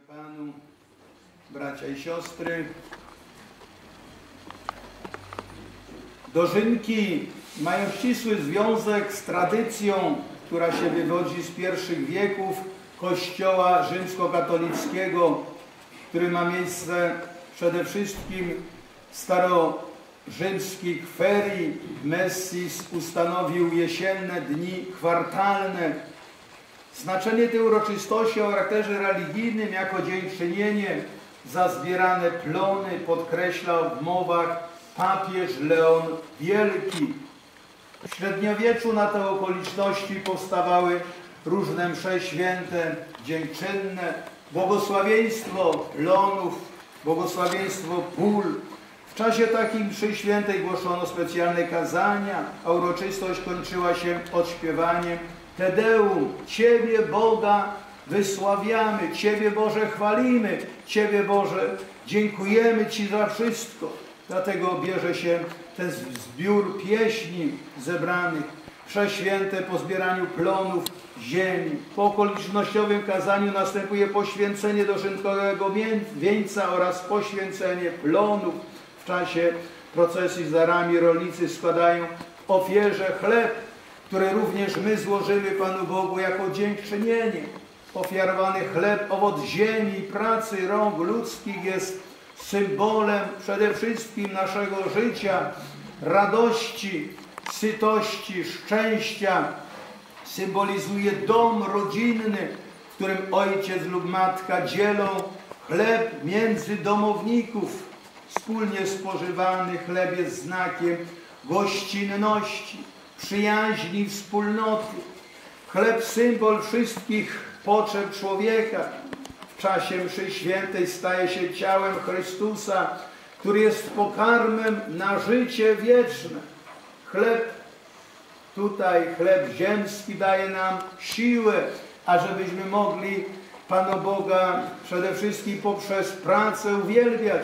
Panu, bracia i siostry. Dożynki mają ścisły związek z tradycją, która się wywodzi z pierwszych wieków Kościoła rzymskokatolickiego, który ma miejsce przede wszystkim starorzymskich ferii. Messis ustanowił jesienne dni kwartalne, Znaczenie tej uroczystości o charakterze religijnym jako dziękczynienie za zbierane plony podkreślał w mowach papież Leon Wielki. W średniowieczu na te okoliczności powstawały różne msze święte, dziękczynne, błogosławieństwo plonów, błogosławieństwo pól. W czasie takiej mszy świętej głoszono specjalne kazania, a uroczystość kończyła się odśpiewaniem Tedeum, Ciebie Boga wysławiamy, Ciebie Boże chwalimy, Ciebie Boże dziękujemy Ci za wszystko. Dlatego bierze się ten zbiór pieśni zebranych, prześwięte po zbieraniu plonów ziemi. Po okolicznościowym kazaniu następuje poświęcenie dożynkowego wieńca oraz poświęcenie plonów. W czasie procesji z darami rolnicy składają ofierze chleb, które również my złożymy Panu Bogu jako dziękczynienie. Ofiarowany chleb, owoc ziemi, pracy rąk ludzkich jest symbolem przede wszystkim naszego życia, radości, sytości, szczęścia. Symbolizuje dom rodzinny, w którym ojciec lub matka dzielą chleb między domowników. Wspólnie spożywany chleb jest znakiem gościnności przyjaźni, wspólnoty. Chleb symbol wszystkich potrzeb człowieka. W czasie mszy świętej staje się ciałem Chrystusa, który jest pokarmem na życie wieczne. Chleb tutaj, chleb ziemski daje nam siłę, ażebyśmy mogli Pana Boga przede wszystkim poprzez pracę uwielbiać.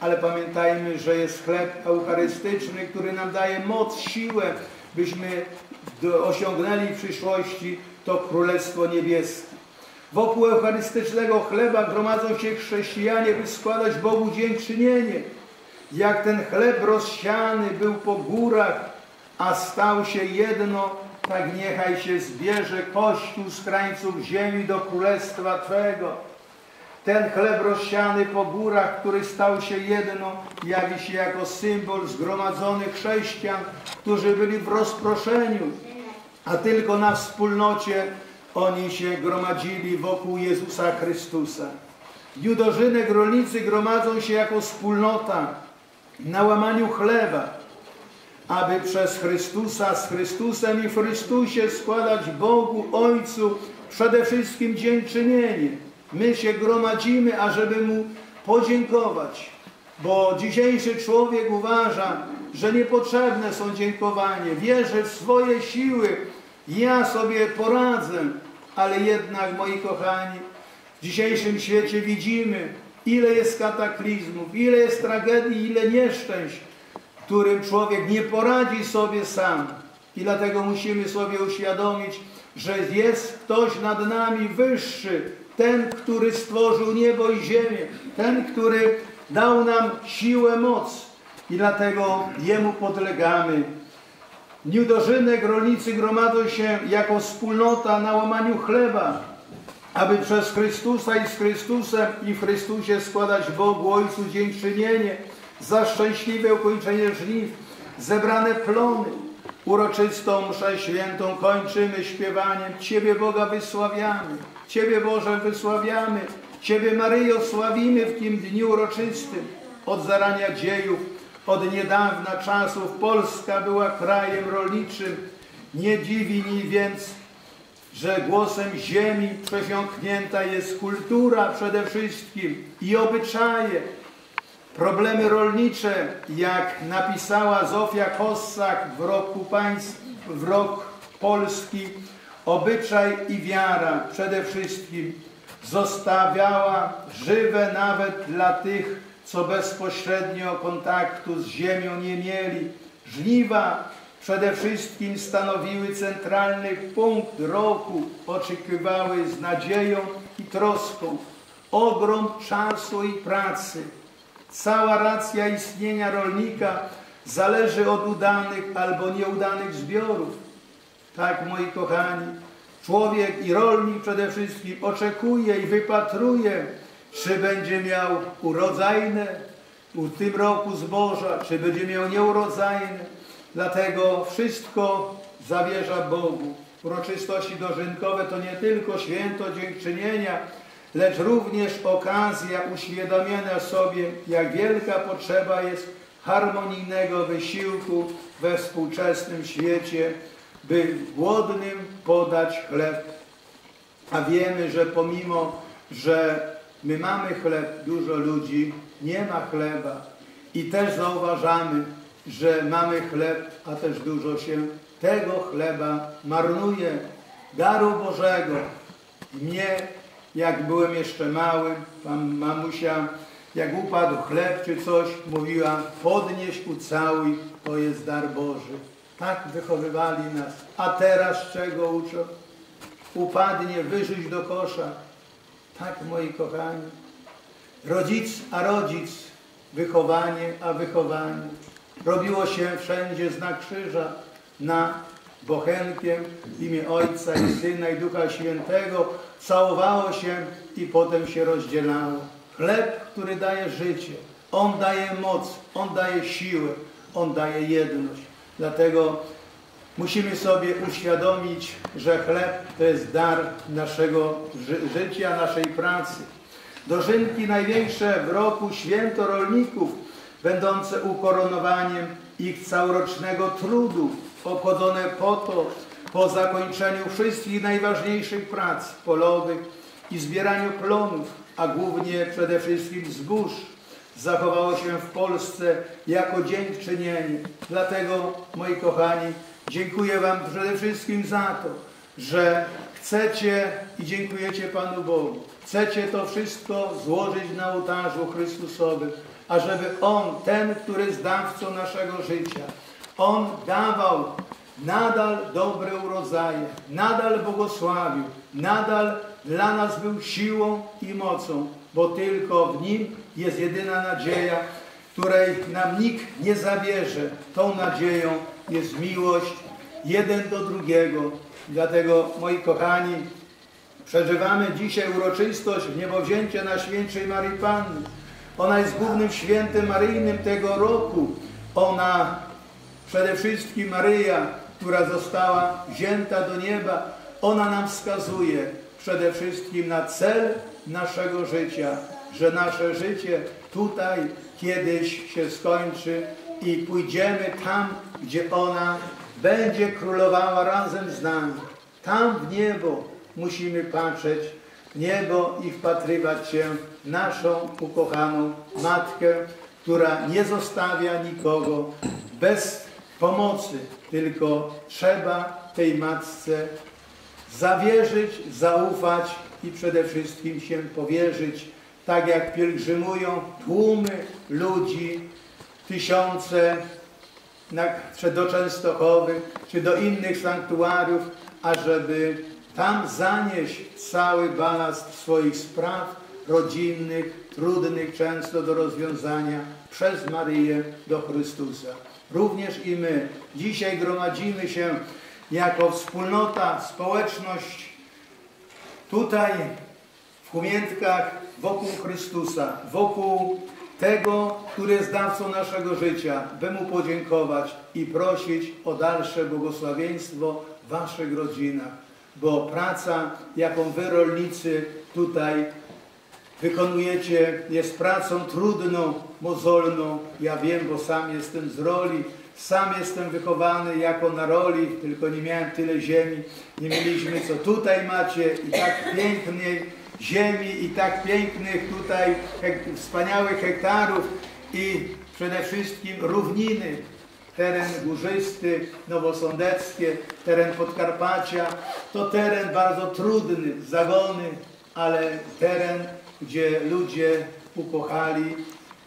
Ale pamiętajmy, że jest chleb eucharystyczny, który nam daje moc, siłę, byśmy osiągnęli w przyszłości to Królestwo Niebieskie. Wokół eucharystycznego chleba gromadzą się chrześcijanie, by składać Bogu dziękczynienie. Jak ten chleb rozsiany był po górach, a stał się jedno, tak niechaj się zbierze Kościół z krańców ziemi do Królestwa Twego. Ten chleb rozsiany po górach, który stał się jedno, jawi się jako symbol zgromadzonych chrześcijan, którzy byli w rozproszeniu, a tylko na wspólnocie oni się gromadzili wokół Jezusa Chrystusa. Judożynek rolnicy gromadzą się jako wspólnota na łamaniu chleba, aby przez Chrystusa, z Chrystusem i w Chrystusie składać Bogu Ojcu przede wszystkim dziękczynienie My się gromadzimy, ażeby Mu podziękować, bo dzisiejszy człowiek uważa, że niepotrzebne są dziękowanie. Wierzy w swoje siły. Ja sobie poradzę, ale jednak, moi kochani, w dzisiejszym świecie widzimy, ile jest kataklizmów, ile jest tragedii, ile nieszczęść, którym człowiek nie poradzi sobie sam. I dlatego musimy sobie uświadomić, że jest ktoś nad nami wyższy, ten, który stworzył niebo i ziemię, ten, który dał nam siłę, moc i dlatego Jemu podlegamy. Dniu dożynek rolnicy gromadzą się jako wspólnota na łamaniu chleba, aby przez Chrystusa i z Chrystusem i w Chrystusie składać Bogu Ojcu dziękczynienie za szczęśliwe ukończenie żniw, zebrane plony, Uroczystą mszę świętą kończymy śpiewaniem Ciebie Boga wysławiamy, Ciebie Boże wysławiamy, Ciebie Maryjo sławimy w tym dniu uroczystym. Od zarania dziejów, od niedawna czasów Polska była krajem rolniczym. Nie dziwi mi więc, że głosem ziemi przesiąknięta jest kultura przede wszystkim i obyczaje, Problemy rolnicze, jak napisała Zofia Kossak w roku, państw, w rok Polski, obyczaj i wiara przede wszystkim zostawiała żywe nawet dla tych, co bezpośrednio kontaktu z ziemią nie mieli. Żniwa przede wszystkim stanowiły centralny punkt roku, oczekiwały z nadzieją i troską ogrom czasu i pracy. Cała racja istnienia rolnika zależy od udanych albo nieudanych zbiorów. Tak, moi kochani, człowiek i rolnik przede wszystkim oczekuje i wypatruje, czy będzie miał urodzajne w tym roku zboża, czy będzie miał nieurodzajne. Dlatego wszystko zawierza Bogu. Uroczystości dożynkowe to nie tylko święto dziękczynienia, lecz również okazja uświadomienia sobie, jak wielka potrzeba jest harmonijnego wysiłku we współczesnym świecie, by głodnym podać chleb. A wiemy, że pomimo, że my mamy chleb, dużo ludzi nie ma chleba. I też zauważamy, że mamy chleb, a też dużo się tego chleba marnuje. Daru Bożego. Mnie, jak byłem jeszcze małym, pan mamusia, jak upadł chleb czy coś, mówiła podnieś, ucałuj, to jest dar Boży. Tak wychowywali nas. A teraz czego uczą? Upadnie, wyrzuć do kosza. Tak, moi kochani. Rodzic, a rodzic, wychowanie, a wychowanie. Robiło się wszędzie znak krzyża na bochenkiem w imię Ojca i Syna i Ducha Świętego. Całowało się i potem się rozdzielało. Chleb, który daje życie. On daje moc, On daje siłę, On daje jedność. Dlatego musimy sobie uświadomić, że chleb to jest dar naszego ży życia, naszej pracy. Dożynki największe w roku święto rolników, będące ukoronowaniem ich całorocznego trudu, obchodzone po to, po zakończeniu wszystkich najważniejszych prac polowych i zbieraniu plonów, a głównie przede wszystkim zbóż, zachowało się w Polsce jako dziękczynienie. Dlatego, moi kochani, dziękuję Wam przede wszystkim za to, że chcecie i dziękujecie Panu Bogu. Chcecie to wszystko złożyć na ołtarzu Chrystusowym, ażeby On, ten, który jest dawcą naszego życia, On dawał nadal dobre urodzaje, nadal błogosławił, nadal dla nas był siłą i mocą, bo tylko w Nim jest jedyna nadzieja, której nam nikt nie zabierze. Tą nadzieją jest miłość jeden do drugiego. Dlatego, moi kochani, przeżywamy dzisiaj uroczystość niebowzięcia Najświętszej Marii Panny. Ona jest głównym świętem maryjnym tego roku. Ona przede wszystkim Maryja, która została wzięta do nieba, ona nam wskazuje przede wszystkim na cel naszego życia, że nasze życie tutaj kiedyś się skończy i pójdziemy tam, gdzie ona będzie królowała razem z nami. Tam w niebo musimy patrzeć, w niebo i wpatrywać się w naszą ukochaną Matkę, która nie zostawia nikogo bez pomocy, tylko trzeba tej Matce zawierzyć, zaufać i przede wszystkim się powierzyć, tak jak pielgrzymują tłumy ludzi, tysiące na, czy do Częstochowy, czy do innych sanktuariów, ażeby tam zanieść cały balast swoich spraw rodzinnych, trudnych często do rozwiązania przez Maryję do Chrystusa. Również i my dzisiaj gromadzimy się jako wspólnota, społeczność tutaj w Humiętkach wokół Chrystusa, wokół tego, który jest dawcą naszego życia, by Mu podziękować i prosić o dalsze błogosławieństwo w Waszych rodzinach, bo praca, jaką Wy rolnicy tutaj wykonujecie, jest pracą trudną, mozolną. Ja wiem, bo sam jestem z roli, sam jestem wychowany jako na roli, tylko nie miałem tyle ziemi, nie mieliśmy co tutaj macie i tak pięknej ziemi i tak pięknych tutaj hek wspaniałych hektarów. I przede wszystkim równiny, teren górzysty, nowosądeckie, teren Podkarpacia, to teren bardzo trudny, zagony, ale teren, gdzie ludzie ukochali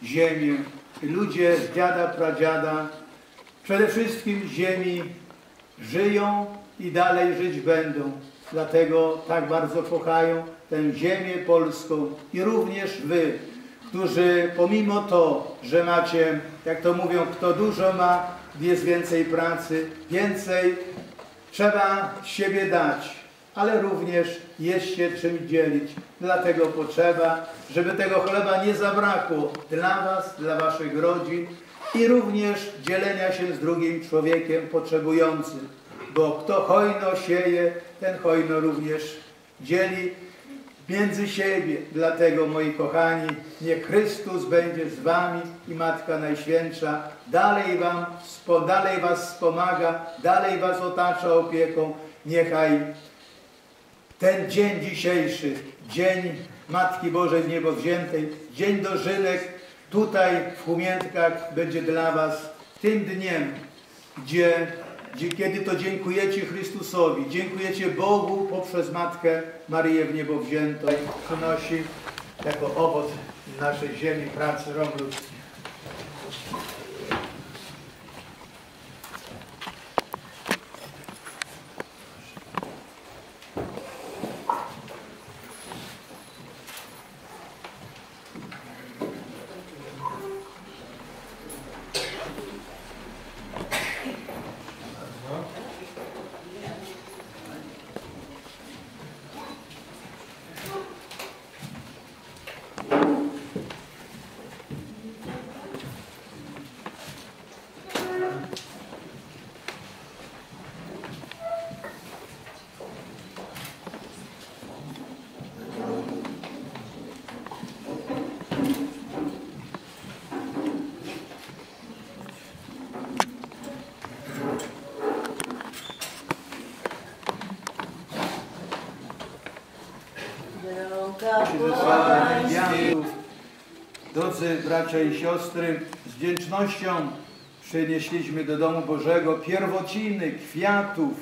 ziemię. Ludzie z dziada, pradziada, przede wszystkim ziemi żyją i dalej żyć będą. Dlatego tak bardzo kochają tę ziemię polską i również wy, którzy pomimo to, że macie, jak to mówią, kto dużo ma, jest więcej pracy, więcej trzeba siebie dać, ale również jest się czym dzielić. Dlatego potrzeba, żeby tego chleba nie zabrakło dla Was, dla Waszych rodzin i również dzielenia się z drugim człowiekiem potrzebującym. Bo kto hojno sieje, ten hojno również dzieli między siebie. Dlatego, moi kochani, niech Chrystus będzie z wami i Matka Najświętsza dalej, wam, dalej was wspomaga, dalej was otacza opieką. Niechaj ten dzień dzisiejszy, dzień Matki Bożej w niebo wziętej, dzień dożynek tutaj w Humiętkach będzie dla was tym dniem, gdzie gdzie, kiedy to dziękujecie Chrystusowi, dziękujecie Bogu poprzez Matkę Maryję w niebo wziętą, przynosi jako owoc naszej ziemi, pracy rąk ludzkich. Drodzy bracia i siostry, z wdzięcznością przynieśliśmy do domu Bożego pierwociny, kwiatów,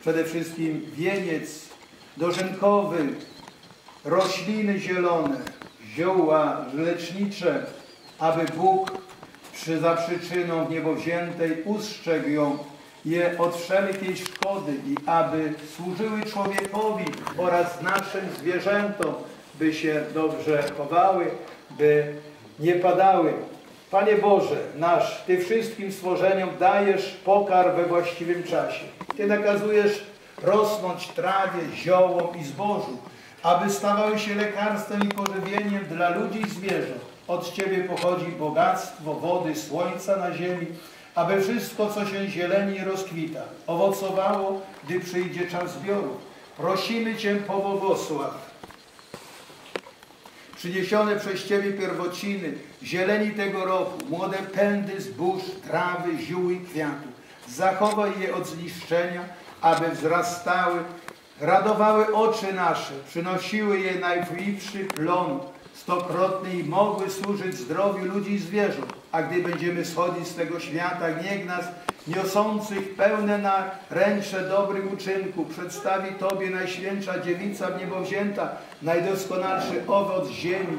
przede wszystkim wieniec dożynkowy, rośliny zielone, zioła lecznicze, aby Bóg przy, za przyczyną w niebo wziętej ustrzegł ją je od wszelkiej szkody i aby służyły człowiekowi oraz naszym zwierzętom, by się dobrze chowały, by nie padały. Panie Boże, nasz, Ty wszystkim stworzeniom dajesz pokarm we właściwym czasie. Ty nakazujesz rosnąć trawie, ziołom i zbożu, aby stawały się lekarstwem i pożywieniem dla ludzi i zwierząt. Od Ciebie pochodzi bogactwo wody, słońca na ziemi, aby wszystko, co się zieleni rozkwita, owocowało, gdy przyjdzie czas zbioru. Prosimy Cię, pobłogosław przyniesione przez Ciebie pierwociny, zieleni tego roku, młode pędy zbóż, trawy, ziół i kwiatów. Zachowaj je od zniszczenia, aby wzrastały, radowały oczy nasze, przynosiły je najwliwszy plon, stokrotny i mogły służyć zdrowiu ludzi i zwierząt. A gdy będziemy schodzić z tego świata, niech nas niosących pełne na ręce dobrych uczynków przedstawi Tobie Najświętsza Dziewica w niebo wzięta, najdoskonalszy owoc ziemi,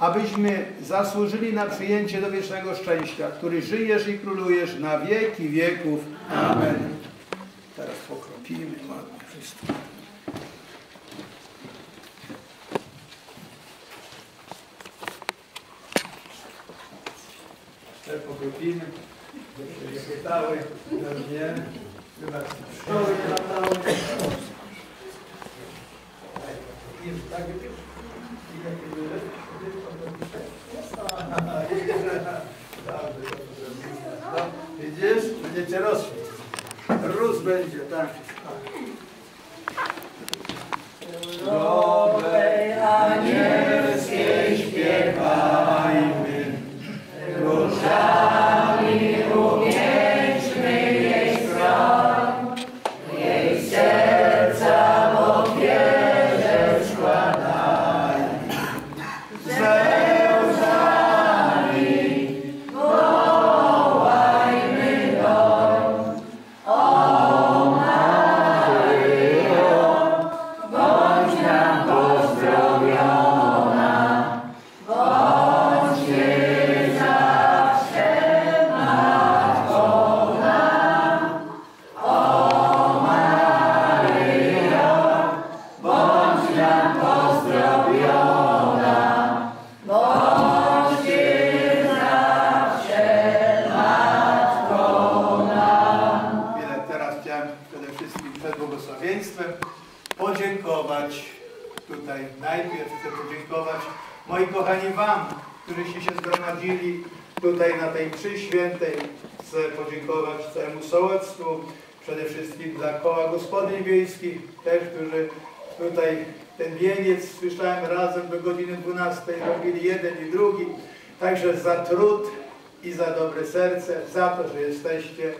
abyśmy zasłużyli na przyjęcie do wiecznego szczęścia, który żyjesz i królujesz na wieki wieków. Amen. Teraz pokropimy ładnie wszystko. 할렐루야. Tutaj na tej mszy świętej. Chcę podziękować całemu sołectwu, przede wszystkim dla koła gospodyń wiejskich, też, którzy tutaj ten wieniec, słyszałem, razem do godziny 12 robili jeden i drugi. Także za trud i za dobre serce, za to, że jesteście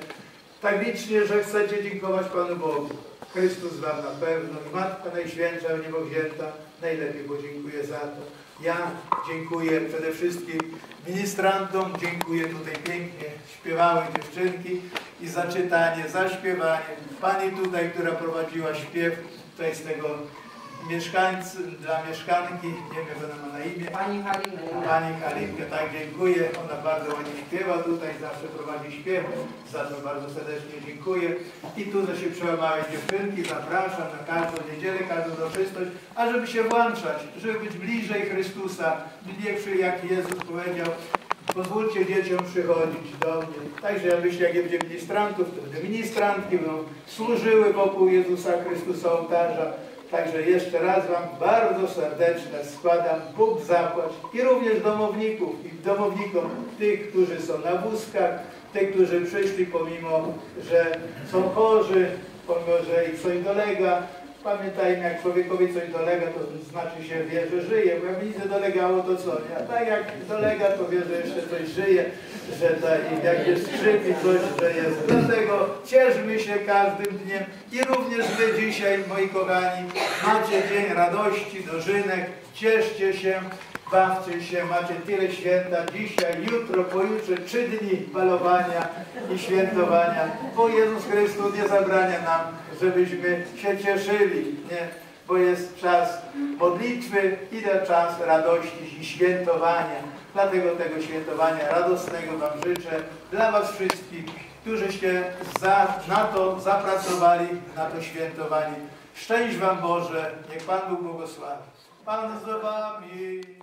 tak licznie, że chcecie dziękować Panu Bogu. Chrystus Wam na pewno i Matka Najświętsza, Niebowzięta najlepiej podziękuję za to. Ja dziękuję przede wszystkim ministrantom, dziękuję tutaj pięknie śpiewały dziewczynki i za czytanie, za śpiewanie. Pani tutaj, która prowadziła śpiew, to jest tego mieszkańcy, dla mieszkanki, nie wiem ona ma na imię, Pani Halina. Pani Karinkę, tak dziękuję. Ona bardzo ładnie śpiewa tutaj, zawsze prowadzi śpiew. Za to bardzo serdecznie dziękuję. I tu, że się przełamały dziewczynki, zapraszam na każdą niedzielę, każdą uroczystość, a żeby się włączać, żeby być bliżej Chrystusa, bliżej jak Jezus powiedział, pozwólcie dzieciom przychodzić do mnie. Także ja myślę, jak nie będzie ministrantów, to będę ministrantki, będą służyły wokół Jezusa Chrystusa ołtarza. Także jeszcze raz Wam bardzo serdeczne składam Bóg zapłać i również domowników i domownikom, tych, którzy są na wózkach, tych, którzy przyszli pomimo, że są chorzy, pomimo, że ich coś dolega. Pamiętajmy, jak człowiekowi coś dolega, to znaczy się wie, że żyje, bo jak nic nie dolegało, to co? A tak jak dolega, to wie, że jeszcze coś żyje, że tak, jak jest krzyk coś, że jest. Dlatego cieszmy się każdym dniem i również wy dzisiaj, moi kochani, macie dzień radości, dożynek, cieszcie się, bawcie się, macie tyle święta, dzisiaj, jutro, pojutrze, trzy dni balowania i świętowania, bo Jezus Chrystus nie zabrania nam, żebyśmy się cieszyli, nie? bo jest czas modlitwy i czas radości i świętowania. Dlatego tego świętowania radosnego Wam życzę dla Was wszystkich, którzyście za, na to zapracowali, na to świętowanie. Szczęść Wam Boże, niech Pan Bóg błogosławi. Pan z Wami.